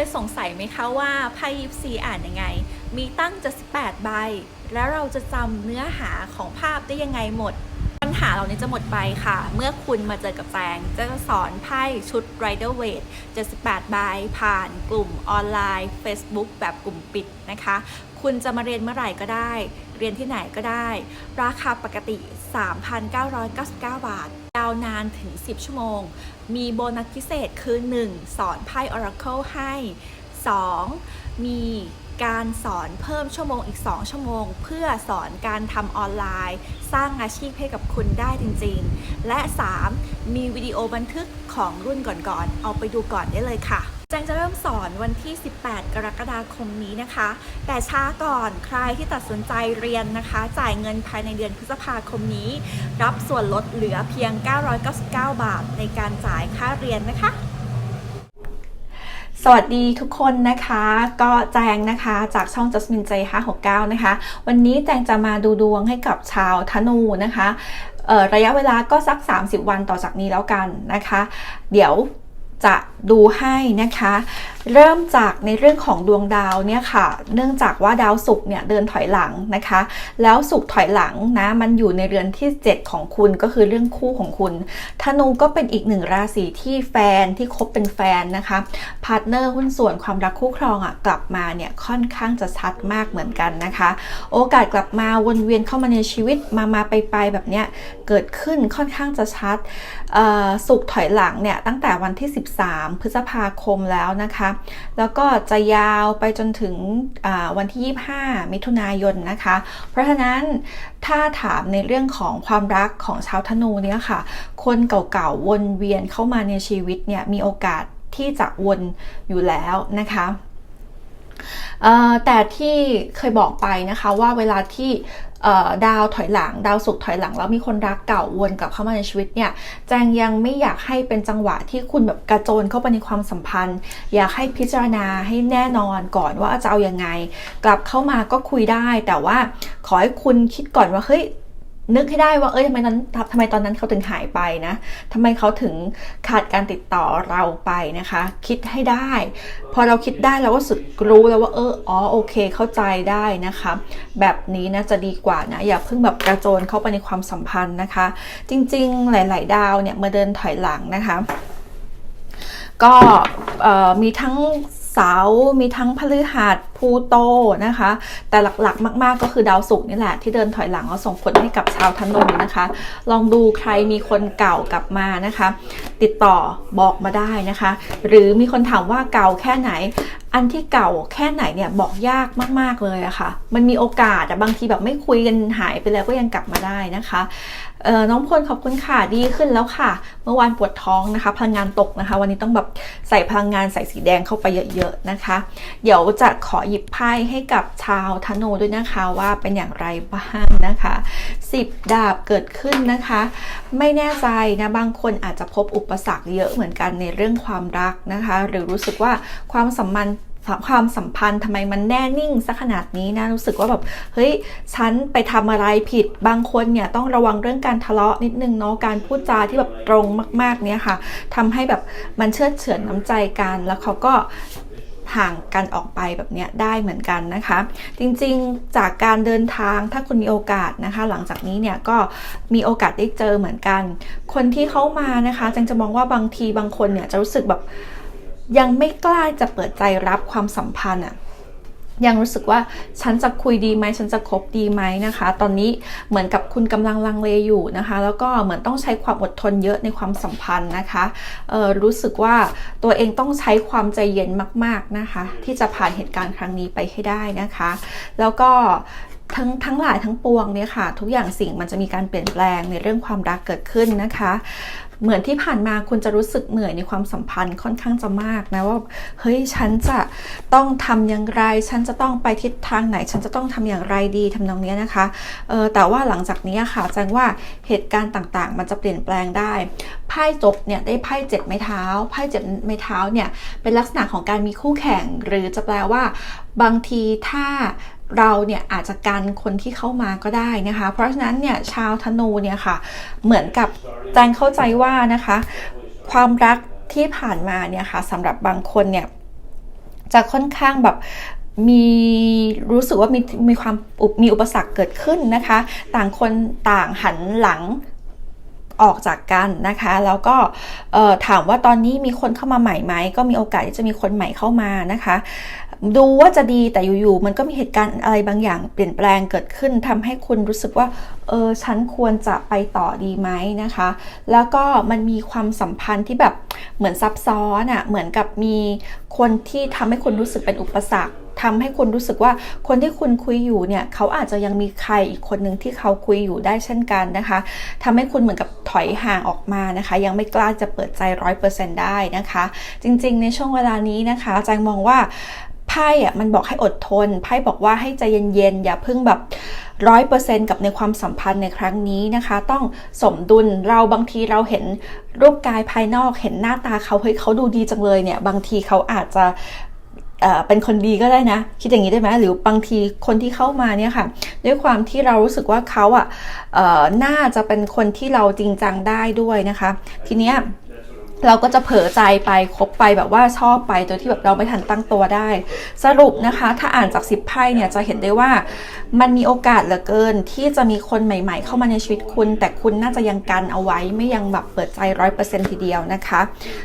ยสงสัยไหมคะว่าไพ่ยิปซีอ่านยังไง มีตั้งจะ18 ใบ แล้วเราจะจำเนื้อหาของภาพได้ยังไงหมด ปัญหาเหล่านี้จะหมดไปค่ะ เมื่อคุณมาเจอกับแจงจะสอนไพ่ชุด Rider w a i t 78 ใบ ผ่านกลุ่มออนไลน์ Facebook แบบกลุ่มปิดนะคะ คุณจะมาเรียนเมื่อไหร่ก็ได้ เรียนที่ไหนก็ได้ ราคาปกติ 3,999 บาท ยาวนานถึง 10 ชั่วโมง มีโบนัสพิเศษคือ 1. สอนไพ่ Oracle ให้ 2. มีการสอนเพิ่มชั่วโมงอีก 2 ชั่วโมง เพื่อสอนการทำออนไลน์ สร้างอาชีพให้กับคุณได้จริง ๆ และ 3. มีวิดีโอบันทึกของรุ่นก่อนๆ เอาไปดูก่อนได้เลยค่ะ แจงจะเริ่มสอนวันที่ 18 กรกฎาคมนี้นะคะ แต่ช้าก่อนใครที่ตัดสินใจเรียนนะคะ จ่ายเงินภายในเดือนพฤษภาคมนี้ รับส่วนลดเหลือเพียง 999 บาทในการจ่ายค่าเรียนนะคะสวัสดีทุกคนนะคะ ก็แจงนะคะจากช่อง Jasmine J 569 นะคะ วันนี้แจงจะมาดูดวงให้กับชาวธนูนะคะเอ่อระยะเวลาก็สัก 30 วันต่อจากนี้แล้วกันนะคะ เดี๋ยว จะดูให้นะคะ เริ่มจากในเรื่องของดวงดาวเนี่ยค่ะ เนื่องจากว่าดาวศุกร์เนี่ยเดินถอยหลังนะคะ แล้วศุกร์ถอยหลังนะ มันอยู่ในเรือนที่ 7 ของคุณก็คือเรื่องคู่ของคุณธนูก็เป็นอีกหนึ่งราศีที่แฟนที่คบเป็นแฟนนะคะพาร์ทเนอร์หุ้นส่วนความรักคู่ครองอะกลับมาเนี่ยค่อนข้างจะชัดมากเหมือนกันนะคะ โอกาสกลับมาวนเวียนเข้ามาในชีวิตมามาไปไปแบบเนี้ยเกิดขึ้นค่อนข้างจะชัดเอ่อสุกร์ถอยหลังเนี่ยตั้งแต่วันที่13 พฤษภาคมแล้วนะคะ แล้วก็จะยาวไปจนถึงวันที่ 25 มิถุนายนนะคะ เพราะฉะนั้นถ้าถามในเรื่องของความรักของชาวธนูเนี่ยค่ะ คนเก่าๆ วนเวียนเข้ามาในชีวิตเนี่ยมีโอกาสที่จะวนอยู่แล้วนะคะแต่ที่เคยบอกไปนะคะว่าเวลาที่ ดาวถอยหลัง ดาวสุกถอยหลัง แล้วมีคนรักเก่าวนกลับเข้ามาในชีวิตเนี่ยแจงยังไม่อยากให้เป็นจังหวะที่คุณแบบกระโจนเข้าไปในความสัมพันธ์ อยากให้พิจารณาให้แน่นอนก่อนว่าจะเอาอยัางไง กลับเข้ามาก็คุยได้ แต่ว่าขอให้คุณคิดก่อนว่าเฮ้ย นึกให้ได้ว่าเอ้ยทำไมนั้นทำไมตอนนั้นเขาถึงหายไปนะทำไมเขาถึงขาดการติดต่อเราไปนะคะ คิดให้ได้ พอเราคิดได้เราก็สุดรู้แล้วว่าเอออ๋อโอเค เข้าใจได้นะคะ แบบนี้นะจะดีกว่านะอย่าเพิ่งแบบกระโจนเข้าไปในความสัมพันธ์นะคะ จริง ๆ หลาย ๆ ดาวเนี่ยมาเดินถอยหลังนะคะ ก็มีทั้งเสาร์มีทั้งพฤหัสพูโตนะคะ แต่หลักๆ มาก ๆ ก็คือดาวศุกร์นี่แหละ ที่เดินถอยหลังแล้วส่งผลให้กับชาวธนูนะคะ ลองดูใครมีคนเก่ากลับมานะคะ ติดต่อบอกมาได้นะคะ หรือมีคนถามว่าเก่าแค่ไหน อันที่เก่าแค่ไหนเนี่ยบอกยากมาก ๆ เลยอะค่ะ มันมีโอกาสแต่บางทีแบบไม่คุยกันหายไปแล้วก็ยังกลับมาได้นะคะ น้องพลขอบคุณค่ะดีขึ้นแล้วค่ะ เมื่อวานปวดท้องนะคะ พลังงานตกนะคะ วันนี้ต้องแบบใส่พลังงานใส่สีแดงเข้าไปเยอะๆนะคะ เดี๋ยวจะขอหยิบไพ่ให้กับชาวธนูด้วยนะคะว่าเป็นอย่างไรบ้างนะคะ10ดาบเกิดขึ้นนะคะ ไม่แน่ใจนะบางคนอาจจะพบอุปสรรคเยอะเหมือนกันในเรื่องความรักนะคะ หรือรู้สึกว่าความสัมพันธ์ ความสัมพันธ์ทำไมมันแน่นิ่งซะขนาดนี้นะรู้สึกว่าแบบเฮ้ยฉันไปทำอะไรผิด บางคนเนี่ยต้องระวังเรื่องการทะเลาะนิดนึงเนาะการพูดจาที่แบบตรงมากๆเนี่ยค่ะทำให้แบบมันเชื่อเฉือนน้ำใจกันแล้วเขาก็ห่างกันออกไปแบบนี้ได้เหมือนกันนะคะ จริงๆจากการเดินทางถ้าคุณมีโอกาสนะคะ หลังจากนี้เนี่ยก็มีโอกาสได้เจอเหมือนกัน คนที่เข้ามานะคะจังจะมองว่าบางทีบางคนเนี่ยจะรู้สึกแบบ ยังไม่กล้าจะเปิดใจรับความสัมพันธ์อะยังรู้สึกว่าฉันจะคุยดีไหมฉันจะคบดีไหมนะคะ ตอนนี้เหมือนกับคุณกำลังลังเลอยู่นะคะ แล้วก็เหมือนต้องใช้ความอดทนเยอะในความสัมพันธ์นะคะรู้สึกว่าตัวเองต้องใช้ความใจเย็นมาก ๆนะคะ ที่จะผ่านเหตุการณ์ครั้งนี้ไปให้ได้นะคะ แล้วก็ ทั้งทั้งหลายทั้งปวงเนี่ยค่ะ ทุกอย่างสิ่งมันจะมีการเปลี่ยนแปลงในเรื่องความรักเกิดขึ้นนะคะ เหมือนที่ผ่านมาคุณจะรู้สึกเหนื่อยในความสัมพันธ์ค่อนข้างจะมากนะว่าเฮ้ยฉันจะต้องทำอย่างไร ฉันจะต้องไปทิศทางไหน ฉันจะต้องทำอย่างไรดีทำนองนี้นะคะเออแต่ว่าหลังจากนี้ค่ะแจ้งว่าเหตุการณ์ต่างๆ มันจะเปลี่ยนแปลงได้ไพ่จบเนี่ยได้ไพ่เจ็ดไม้เท้าไพ่เจ็ดไม้เท้าเนี่ยเป็นลักษณะของการมีคู่แข่ง หรือจะแปลว่าบางทีถ้า เราเนี่ยอาจจะกันคนที่เข้ามาก็ได้นะคะ เพราะฉะนั้นเนี่ยชาวธนูเนี่ยค่ะ เหมือนกับแจงเข้าใจว่านะคะ ความรักที่ผ่านมาเนี่ยค่ะสำหรับบางคนเนี่ยจะค่อนข้างแบบมีรู้สึกว่ามีมีความมีอุปสรรคเกิดขึ้นนะคะ ต่างคนต่างหันหลัง ออกจากกันนะคะ แล้วก็ถามว่าตอนนี้มีคนเข้ามาใหม่ไหมก็มีโอกาสที่จะมีคนใหม่เข้ามานะคะดูว่าจะดีแต่อยู่ๆมันก็มีเหตุการณ์อะไรบางอย่างเปลี่ยนแปลงเกิดขึ้นทำให้คุณรู้สึกว่าเออฉันควรจะไปต่อดีไหมนะคะ แล้วก็มันมีความสัมพันธ์ที่แบบเหมือนซับซ้อนอะ่ะเหมือนกับมีคนที่ทำให้คุณรู้สึกเป็นอุปสรรค ทำให้คุณรู้สึกว่าคนที่คุณคุยอยู่เนี่ยเขาอาจจะยังมีใครอีกคนหนึ่งที่เขาคุยอยู่ได้เช่นกันนะคะทำให้คุณเหมือนกับถอยห่างออกมานะคะ ยังไม่กล้าจะเปิดใจร้อยเปอร์เซ็นต์ได้นะคะ จริงๆ ในช่วงเวลานี้นะคะอาจารย์มองว่าไพ่อะมันบอกให้อดทนไพ่บอกว่าให้ใจเย็นๆอย่าเพิ่งแบบร้อยเปอร์เซ็นต์กับในความสัมพันธ์ในครั้งนี้นะคะ ต้องสมดุลเราบางทีเราเห็นรูปกายภายนอกเห็นหน้าตาเขาเฮ้ยเขาดูดีจังเลยเนี่ย บางทีเขาอาจจะ เป็นคนดีก็ได้นะ คิดอย่างนี้ได้ไหมหรือบางทีคนที่เข้ามาเนี่ยค่ะ ด้วยความที่เรารู้สึกว่าเขาอะน่าจะเป็นคนที่เราจริงจังได้ด้วยนะคะ ทีเนี้ย เราก็จะเผลอใจไปคบไปแบบว่าชอบไปโดยที่แบบเราไม่ทันตั้งตัวได้ สรุปนะคะ ถ้าอ่านจากสิบไพ่เนี่ยจะเห็นได้ว่ามันมีโอกาสเหลือเกินที่จะมีคนใหม่ ๆ เข้ามาในชีวิตคุณ แต่คุณน่าจะยังกันเอาไว้ไม่ยังแบบเปิดใจร้อยเปอร์เซ็นทีเดียวนะคะ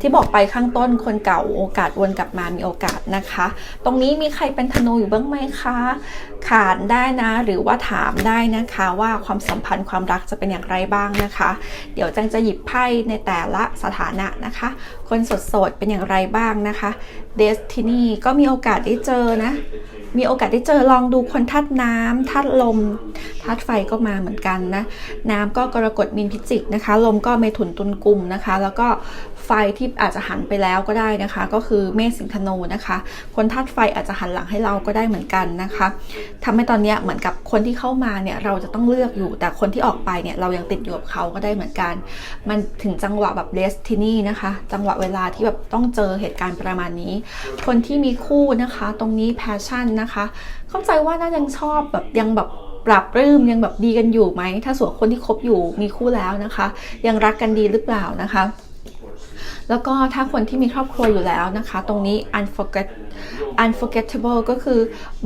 ที่บอกไปข้างต้นคนเก่าโอกาสวนกลับมามีโอกาสนะคะ ตรงนี้มีใครเป็นธนูอยู่บ้างไหมคะขานได้นะ หรือว่าถามได้นะคะว่าความสัมพันธ์ความรักจะเป็นอย่างไรบ้างนะคะ เดี๋ยวจังจะหยิบไพ่ในแต่ละสถานะนะคะ คนสดๆเป็นอย่างไรบ้างนะคะเดสตินีก็มีโอกาสได้เจอนะ มีโอกาสได้เจอลองดูคนทัดน้ำทัดลม ทัดไฟก็มาเหมือนกันนะ น้ำก็กรกฎมีนพิจิกนะคะ ลมก็เมถุนตุลกุมนะคะ แล้วก็ ไฟที่อาจจะหันไปแล้วก็ได้นะคะ ก็คือเมษสิงธนูนะคะ คนธาตุไฟอาจจะหันหลังให้เราก็ได้เหมือนกันนะคะทำให้ตอนนี้เหมือนกับคนที่เข้ามาเนี่ยเราจะต้องเลือกอยู่ แต่คนที่ออกไปเนี่ยเรายังติดอยู่กับเขาก็ได้เหมือนกัน มันถึงจังหวะแบบเลสที่นี่นะคะ จังหวะเวลาที่แบบต้องเจอเหตุการณ์ประมาณนี้ คนที่มีคู่นะคะ ตรงนี้แพชชั่นนะคะ เข้าใจว่าน่ายังชอบแบบยังแบบปรับรื้มยังแบบดีกันอยู่ไหม ถ้าส่วนคนที่คบอยู่มีคู่แล้วนะคะ ยังรักกันดีหรือเปล่านะคะ แล้วก็ถ้าคนที่มีครอบครัวอยู่แล้วนะคะ ตรงนี้ unforget unforgettable ก็คือ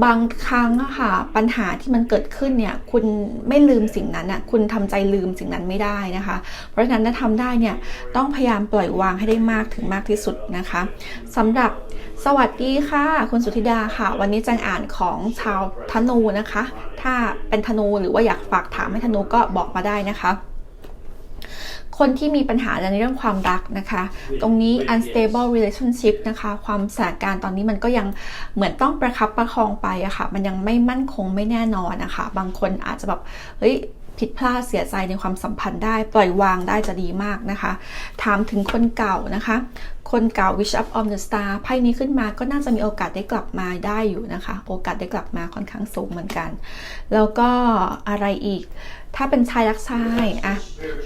บางครั้งอะค่ะปัญหาที่มันเกิดขึ้นเนี่ยคุณไม่ลืมสิ่งนั้นอะคุณทำใจลืมสิ่งนั้นไม่ได้นะคะ เพราะฉะนั้นถ้าทำได้เนี่ยต้องพยายามปล่อยวางให้ได้มากถึงมากที่สุดนะคะสำหรับสวัสดีค่ะ คุณสุธิดาค่ะ วันนี้จังอ่านของชาวธนูนะคะ ถ้าเป็นธนูหรือว่าอยากฝากถามให้ธนูก็บอกมาได้นะคะ คนที่มีปัญหาในเรื่องความรักนะคะ ตรงนี้ unstable relationship นะคะ ความสถานการณ์ตอนนี้มันก็ยังเหมือนต้องประคับประคองไปอะค่ะ มันยังไม่มั่นคงไม่แน่นอนนะคะ บางคนอาจจะแบบเฮ้ยผิดพลาดเสียใจในความสัมพันธ์ได้ ปล่อยวางได้จะดีมากนะคะ ถามถึงคนเก่านะคะ คนเก่า Wish Up on the Star ไพ่นี้ขึ้นมาก็น่าจะมีโอกาสได้กลับมาได้อยู่นะคะ โอกาสได้กลับมาค่อนข้างสูงเหมือนกัน แล้วก็อะไรอีก ถ้าเป็นชายรักชายอะ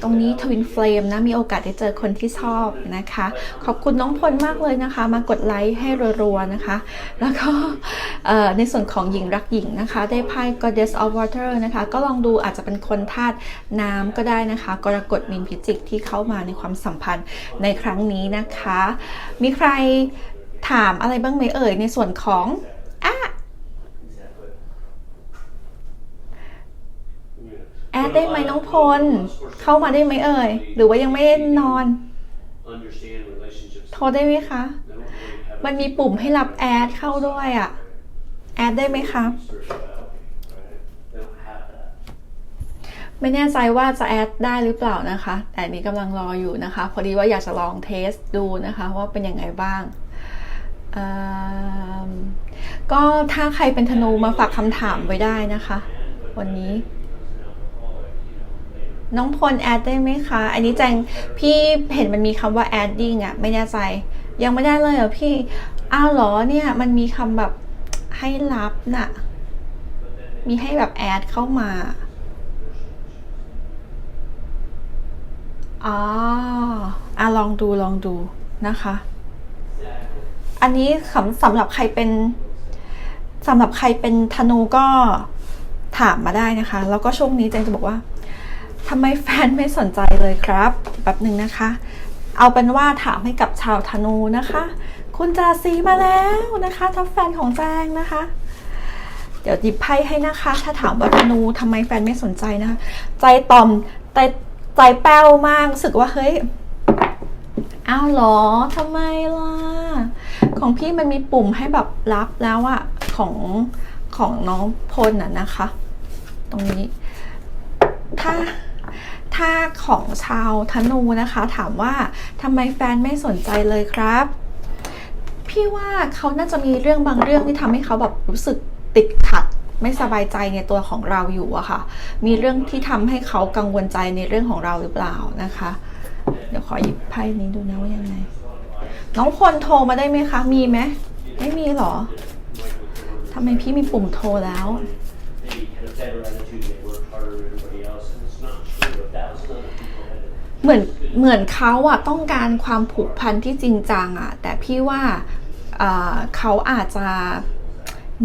ตรงนี้ Twin Flame นะ มีโอกาสได้เจอคนที่ชอบนะคะ ขอบคุณน้องพลมากเลยนะคะ มากดไลค์ให้รัวๆนะคะ แล้วก็ในส่วนของหญิงรักหญิงนะคะ ได้ไพ่ Goddess of Water นะคะ ก็ลองดูอาจจะเป็นคนธาตุน้ำก็ได้นะคะ กรกฎมินพิจิกที่เข้ามาในความสัมพันธ์ในครั้งนี้นะคะ มีใครถามอะไรบ้างไหมเอ่ยในส่วนของอะแอด ได้ไหมน้องพล เข้ามาได้ไหมเอ่ย หรือว่ายังไม่นอน โทรได้ไหมคะ มันมีปุ่มให้รับแอดเข้าด้วยอะแอดได้ไหมคะไม่แน่ใจว่าจะแอดได้หรือเปล่านะคะ แต่นี้กำลังรออยู่นะคะ พอดีว่าอยากจะลองเทสดูนะคะว่าเป็นยังไงบ้างก็ถ้าใครเป็นธนูมาฝากคำถามไว้ได้นะคะ วันนี้ น้องพลแอดได้ไหมคะ อันนี้แจงพี่เห็นมันมีคำว่า adding อะไม่แน่ใจ ยังไม่ได้เลยเหรอพี่ อ้าวเหรอเนี่ย มันมีคำแบบให้รับน่ะ มีให้แบบแอดเข้ามา อ๋ออะลองดูลองดูนะคะ อันนี้สำสำหรับใครเป็นสำหรับใครเป็นธนูก็ถามมาได้นะคะ แล้วก็ช่วงนี้เจนจะบอกว่า ทำไมแฟนไม่สนใจเลยครับแบบหนึ่งนะคะ เอาเป็นว่าถามให้กับชาวธนูนะคะ คุณจราซีมาแล้วนะคะท็อปแฟนของแจงนะคะ เดี๋ยวหยิบไพ่ให้นะคะ ถ้าถามว่าธนูทำไมแฟนไม่สนใจนะคะ ใจต่อมใจใจแป้วมากรู้สึกว่าเฮ้ยอ้าวเหรอทำไมล่ะ ของพี่มันมีปุ่มให้แบบรับแล้วอะของของน้องพลน่ะนะคะ ตรงนี้ ถ้า ถ้าของชาวธนูนะคะ ถามว่าทำไมแฟนไม่สนใจเลยครับ พี่ว่าเขาน่าจะมีเรื่องบางเรื่องที่ทำให้เขาแบบรู้สึกติดขัดไม่สบายใจในตัวของเราอยู่อะค่ะ มีเรื่องที่ทำให้เขากังวลใจในเรื่องของเราหรือเปล่านะคะ เดี๋ยวขอหยิบไพ่นี้ดูนะว่ายังไง น้องพลโทรมาได้ไหมคะ มีไหมไม่มีหรอทำไมพี่มีปุ่มโทรแล้ว เหมือนเหมือนเขาอะต้องการความผูกพันที่จริงจังอะแต่พี่ว่าเขาอาจจะ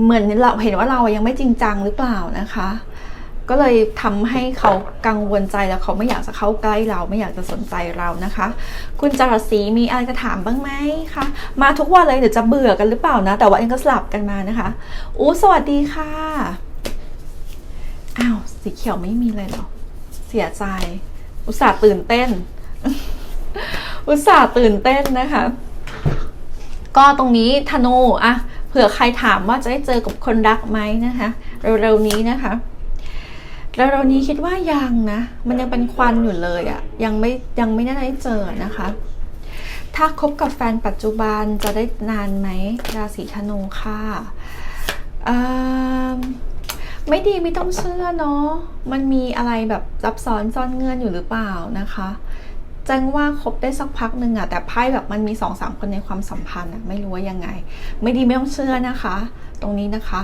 เหมือนเราเห็นว่าเรายังไม่จริงจังหรือเปล่านะคะ ก็เลยทำให้เขากังวลใจแล้วเขาไม่อยากจะเข้าใกล้เราไม่อยากจะสนใจเรานะคะ คุณจรศรีมีอะไรจะถามบ้างไหมคะมาทุกวันเลยเดี๋ยวจะเบื่อกันหรือเปล่านะ แต่ว่าเองก็สลับกันมานะคะอู้สวัสดีค่ะอ้าวสีเขียวไม่มีเลยเหรอ เสียใจ อุตส่าห์ตื่นเต้น อุตส่าห์ตื่นเต้นนะคะ ก็ตรงนี้ธนูอะเผื่อใครถามว่าจะได้เจอกับคนรักไหมนะคะ เร็วๆนี้นะคะเร็วๆนี้คิดว่ายังนะ มันยังเป็นควันอยู่เลยอะยังไม่ยังไม่ได้เจอนะคะ ถ้าคบกับแฟนปัจจุบันจะได้นานไหมราศีธนูค่ะอืม ไม่ดีไม่ต้องเชื่อเนาะ มันมีอะไรแบบซับซ้อนซ่อนเงื่อนอยู่หรือเปล่านะคะแจังว่าคบได้สักพักหนึ่งอะแต่ไพ่แบบมันมีสองสามคนในความสัมพันธ์อะไม่รู้ว่ายังไง ไม่ดีไม่ต้องเชื่อนะคะ ตรงนี้นะคะ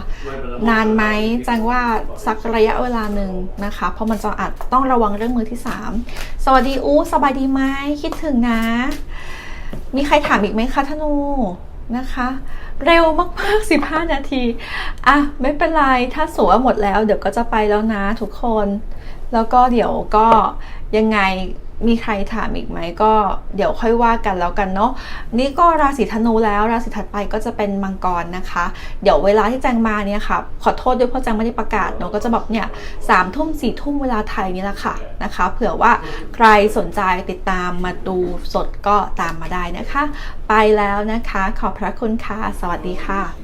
นานไหมแจังว่าสักระยะเวลาหนึ่งนะคะ เพราะมันจะอาจต้องระวังเรื่องมือที่สามสวัสดีอู้สบายดีไหมคิดถึงนะ มีใครถามอีกไหมคะธนู นะคะ เร็วมากๆ 15 นาที อะ ไม่เป็นไร ถ้าสูว่าหมดแล้ว เดี๋ยวก็จะไปแล้วนะทุกคน แล้วก็เดี๋ยวก็ยังไง มีใครถามอีกไหมก็เดี๋ยวค่อยว่ากันแล้วกันเนาะนี่ก็ราศีธนูแล้ว ราศีถัดไปก็จะเป็นมังกรนะคะ เดี๋ยวเวลาที่แจงมาเนี่ยค่ะ ขอโทษด้วยเพราะแจงไม่ได้ประกาศเนาะก็จะแบบเนี่ยสามทุ่มสี่ทุ่มเวลาไทยนี่แหละค่ะนะคะ เผื่อว่าใครสนใจติดตามมาดูสดก็ตามมาได้นะคะ ไปแล้วนะคะ ขอบพระคุณค่ะ สวัสดีค่ะ